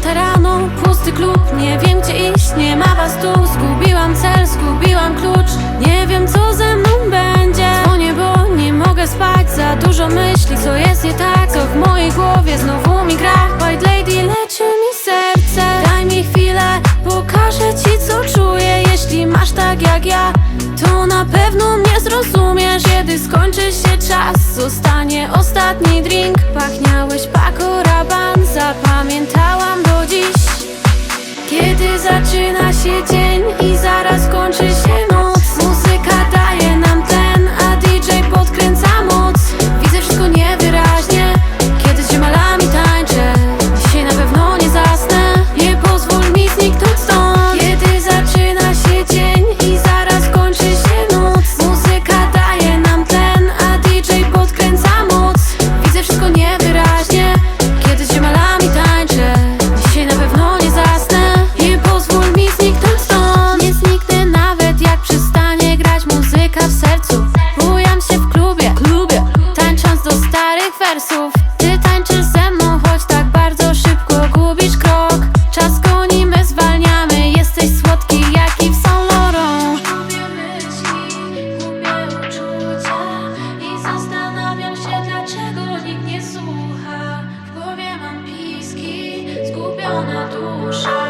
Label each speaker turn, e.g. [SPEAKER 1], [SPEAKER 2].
[SPEAKER 1] Piąta rano, pusty klub Nie wiem gdzie iść, nie ma was tu. Zgubiłam cel, zgubiłam klucz Nie wiem co ze mną będzie. Dzwonię, bo nie mogę spać Za dużo myśli, co jest nie tak. Co w mojej głowie znowu mi gra. White lady leczy mi serce. Daj mi chwilę, pokażę ci co czuję. Jeśli masz tak jak ja To na pewno mnie zrozumiesz. Kiedy skończy się czas Zostanie ostatni drink. Pachniałeś Zapamiętałam do dziś Kiedy zaczyna się dzień wersów Ty tańczysz ze mną, choć tak bardzo szybko gubisz krok. Czas goni, my zwalniamy Jesteś słodki jak i w Saint Laurent. Gubię myśli, gubię uczucia I zastanawiam się, dlaczego nikt nie słucha. W głowie mam piski, zgubiona dusza